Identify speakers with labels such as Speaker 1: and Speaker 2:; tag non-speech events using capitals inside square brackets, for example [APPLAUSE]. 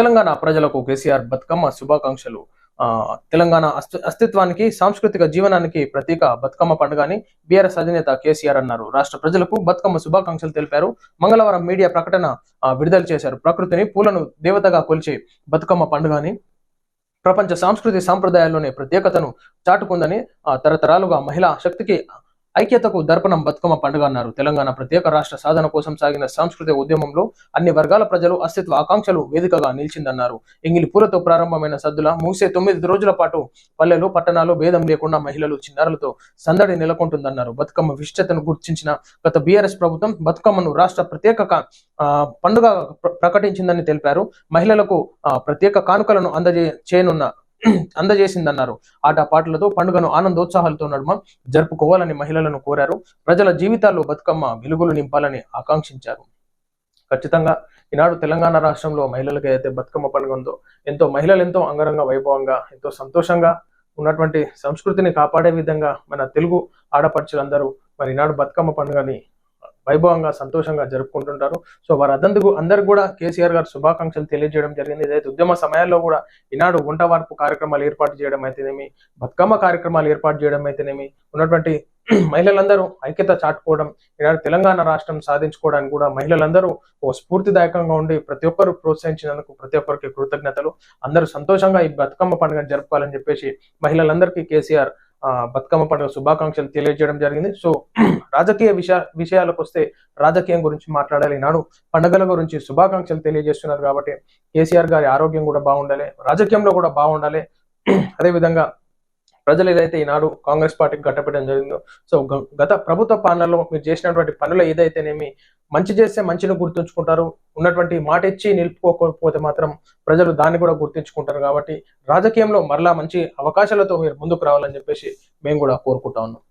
Speaker 1: తెలంగాణ ప్రజలకు కేసీఆర్ బతుకమ్మ శుభాకాంక్షలు. తెలంగాణ అస్తిత్వానికి సాంస్కృతిక జీవనానికి ప్రతీక బతుకమ్మ పండుగ అని బీఆర్ఎస్ అధినేత కేసీఆర్ అన్నారు. రాష్ట్ర ప్రజలకు బతుకమ్మ శుభాకాంక్షలు తెలిపారు. మంగళవారం మీడియా ప్రకటన విడుదల చేశారు. ప్రకృతిని పూలను దేవతగా కొలిచే బతుకమ్మ పండుగ అని ప్రపంచ సాంస్కృతిక సాంప్రదాయాల్లోనే ప్రత్యేకతను చాటుకుందని తరతరాలుగా మహిళా శక్తికి ఐక్యతకు దర్పణం బతుకమ్మ పండుగ అన్నారు. తెలంగాణ ప్రత్యేక రాష్ట్ర సాధన కోసం సాగిన సాంస్కృతిక ఉద్యమంలో అన్ని వర్గాల ప్రజలు అస్తిత్వ ఆకాంక్షలు వేదికగా నిలిచిందన్నారు. ఎంగిలి పూలతో ప్రారంభమైన సద్దుల ముగిసే తొమ్మిది రోజుల పాటు పల్లెలు పట్టణాలు భేదం లేకుండా మహిళలు చిన్నారులతో సందడి నెలకొంటుందన్నారు. బతుకమ్మ విశిష్టతను గుర్తించిన గత బీఆర్ఎస్ ప్రభుత్వం బతుకమ్మను రాష్ట్ర ప్రత్యేక ఆ, పండుగ ప్రకటించిందని తెలిపారు. మహిళలకు ఆ, ప్రత్యేక కానుకలను అందజే చేయనున్న అందజేసిందన్నారు. ఆట పాటలతో పండుగను ఆనందోత్సాహాలతో నడుమ జరుపుకోవాలని మహిళలను కోరారు. ప్రజల జీవితాల్లో బతుకమ్మ వెలుగులు నింపాలని ఆకాంక్షించారు. ఖచ్చితంగా ఈనాడు తెలంగాణ రాష్ట్రంలో మహిళలకు ఏదైతే బతుకమ్మ పండుగ ఉందో ఎంతో మహిళలు ఎంతో అంగరంగ వైభవంగా ఎంతో సంతోషంగా ఉన్నటువంటి సంస్కృతిని కాపాడే విధంగా మన తెలుగు ఆడపడుచులందరూ మరి ఈనాడు బతుకమ్మ పండుగని వైభవంగా సంతోషంగా జరుపుకుంటుంటారు. సో వారు అదందుకు అందరికి కూడా కేసీఆర్ గారు శుభాకాంక్షలు తెలియజేయడం జరిగింది. ఏదైతే ఉద్యమ సమయాల్లో కూడా ఈనాడు వంట వార్పు కార్యక్రమాలు ఏర్పాటు చేయడం అయితేనేమి బతుకమ్మ కార్యక్రమాలు ఏర్పాటు చేయడం అయితేనేమి ఉన్నటువంటి [CLEARS THROAT] మహిళలందరూ ఐక్యత చాటుకోవడం ఈనాడు తెలంగాణ రాష్ట్రం సాధించుకోవడానికి కూడా మహిళలందరూ ఓ స్ఫూర్తిదాయకంగా ఉండి ప్రతి ఒక్కరు ప్రోత్సహించినందుకు ప్రతి ఒక్కరికి కృతజ్ఞతలు. అందరూ సంతోషంగా ఈ బతుకమ్మ పండుగను జరుపుకోవాలని చెప్పేసి మహిళలందరికీ కేసీఆర్ బతుకమ్మ పండుగ శుభాకాంక్షలు తెలియజేయడం జరిగింది. సో [CLEARS THROAT] రాజకీయ విషయ విషయాలకు వస్తే రాజకీయం గురించి మాట్లాడాలి. నాడు పండుగల గురించి శుభాకాంక్షలు తెలియజేస్తున్నారు కాబట్టి కేసీఆర్ గారి ఆరోగ్యం కూడా బాగుండాలి. రాజకీయంలో కూడా బాగుండాలి. [CLEARS THROAT] అదేవిధంగా ప్రజలు ఏదైతే ఈనాడు కాంగ్రెస్ పార్టీకి గట్టపెట్టడం జరిగిందో సో గ- గత ప్రభుత్వ పాలనలో మీరు చేసినటువంటి పనులు ఏదైతేనేమి మంచి చేస్తే మంచిని గుర్తుంచుకుంటారు. ఉన్నటువంటి మాట ఇచ్చి నిలుపుకోకపోతే మాత్రం ప్రజలు దాన్ని కూడా గుర్తుంచుకుంటారు కాబట్టి రాజకీయంలో మరలా మంచి అవకాశాలతో మీరు ముందుకు రావాలని చెప్పేసి మేము కూడా కోరుకుంటా ఉన్నాం.